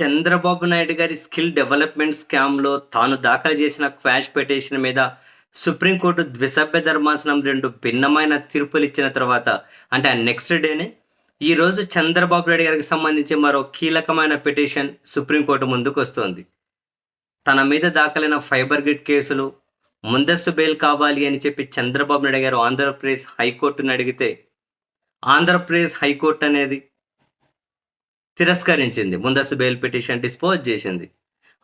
చంద్రబాబు నాయుడు గారి skill development స్కామ్లో తాను దాఖలు చేసిన క్వాష్ పిటిషన్ మీద సుప్రీంకోర్టు ద్విసభ్య ధర్మాసనం రెండు భిన్నమైన తీర్పులు ఇచ్చిన తర్వాత అంటే ఆ నెక్స్ట్ డేనే ఈ రోజు చంద్రబాబు నాయుడు గారికి సంబంధించి మరో కీలకమైన పిటిషన్ సుప్రీంకోర్టు ముందుకు వస్తోంది తన మీద దాఖలైన ఫైబర్ గ్రిడ్ కేసులు ముందస్తు బెయిల్ కావాలి అని చెప్పి చంద్రబాబు నాయుడు గారు ఆంధ్రప్రదేశ్ హైకోర్టును అడిగితే ఆంధ్రప్రదేశ్ హైకోర్టు అనేది తిరస్కరించింది. ముందస్తు బెయిల్ పిటిషన్ డిస్పోజ్ చేసింది.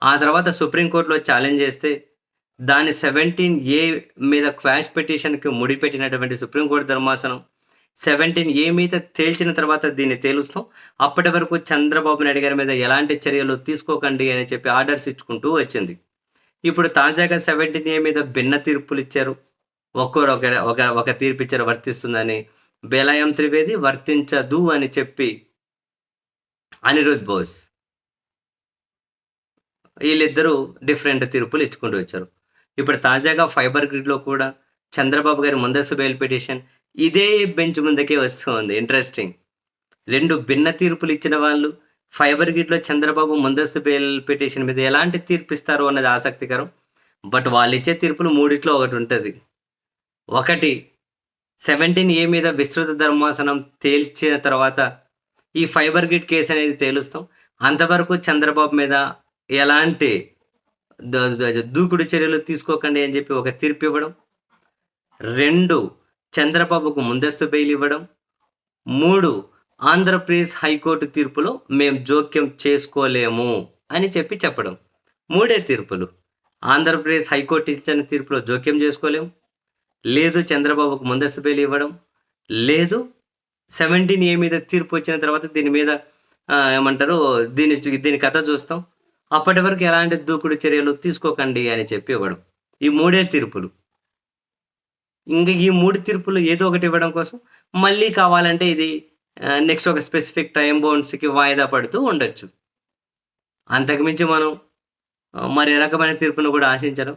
ఆ తర్వాత సుప్రీంకోర్టులో ఛాలెంజ్ చేస్తే దాని సెవెంటీన్ ఏ మీద క్వాష్ పిటిషన్కి ముడిపెట్టినటువంటి సుప్రీంకోర్టు ధర్మాసనం సెవెంటీన్ ఏ మీద తేల్చిన తర్వాత దీన్ని తేలుస్తాం. అప్పటి వరకు చంద్రబాబు నాయుడు గారి మీద ఎలాంటి చర్యలు తీసుకోకండి అని చెప్పి ఆర్డర్స్ ఇచ్చుకుంటూ వచ్చింది. ఇప్పుడు తాజాగా సెవెంటీన్ ఏ మీద భిన్న తీర్పులు ఇచ్చారు. ఒక్కొరు ఒక ఒక తీర్పు ఇచ్చారు వర్తిస్తుందని. బెలాయం త్రివేది వర్తించదు అని చెప్పి అనిరుద్ బోస్. వీళ్ళిద్దరూ డిఫరెంట్ తీర్పులు ఇచ్చుకుంటూ వచ్చారు. ఇప్పుడు తాజాగా ఫైబర్ గ్రిడ్లో కూడా చంద్రబాబు గారి ముందస్తు బెయిల్ పిటిషన్ ఇదే బెంచ్ ముందుకే వస్తుంది ఇంట్రెస్టింగ్ రెండు భిన్న తీర్పులు ఇచ్చిన వాళ్ళు ఫైబర్ గ్రిడ్లో చంద్రబాబు ముందస్తు బెయిల్ పిటిషన్ మీద ఎలాంటి తీర్పు ఇస్తారు అన్నది ఆసక్తికరం. బట్ వాళ్ళు ఇచ్చే తీర్పులు మూడిట్లో ఒకటి ఉంటుంది. ఒకటి సెవెంటీన్ ఏ మీద విస్తృత ధర్మాసనం తేల్చిన తర్వాత ఈ ఫైబర్ గిట్ కేసు అనేది తేలుస్తాం. అంతవరకు చంద్రబాబు మీద ఎలాంటి దూకుడు చర్యలు తీసుకోకండి అని చెప్పి ఒక తీర్పు ఇవ్వడం. రెండు చంద్రబాబుకు ముందస్తు బెయిల్ ఇవ్వడం. మూడు ఆంధ్రప్రదేశ్ హైకోర్టు తీర్పులో మేము జోక్యం చేసుకోలేము అని చెప్పి చెప్పడం. మూడే తీర్పులు. ఆంధ్రప్రదేశ్ హైకోర్టు ఇచ్చిన తీర్పులో జోక్యం చేసుకోలేము. లేదు చంద్రబాబుకు ముందస్తు బెయిల్ ఇవ్వడం. లేదు సెవెంటీన్ ఏ మీద తీర్పు వచ్చిన తర్వాత దీని మీద ఏమంటారు దీని దీని కథ చూస్తాం. అప్పటి వరకు ఎలాంటి దూకుడు చర్యలు తీసుకోకండి అని చెప్పి ఇవ్వడం. ఈ మూడే తీర్పులు. ఇంకా ఈ మూడు తీర్పులు ఏదో ఒకటి ఇవ్వడం కోసం మళ్ళీ కావాలంటే ఇది నెక్స్ట్ ఒక స్పెసిఫిక్ టైం బౌండ్స్కి వాయిదా పడుతూ ఉండొచ్చు. అంతకుమించి మనం మరి రకమైన తీర్పును కూడా ఆశించడం.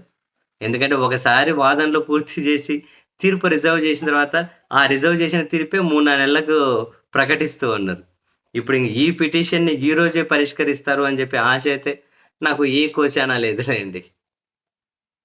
ఎందుకంటే ఒకసారి వాదనలు పూర్తి చేసి తీర్పు రిజర్వ్ చేసిన తర్వాత ఆ రిజర్వ్ చేసిన తీర్పే మూడు నాలుగు నెలలకు ప్రకటిస్తూ ఉన్నారు. ఇప్పుడు ఈ పిటిషన్ని ఈ రోజే పరిష్కరిస్తారు అని చెప్పి ఆశ అయితే నాకు ఏ కోశానా లేదులేండి.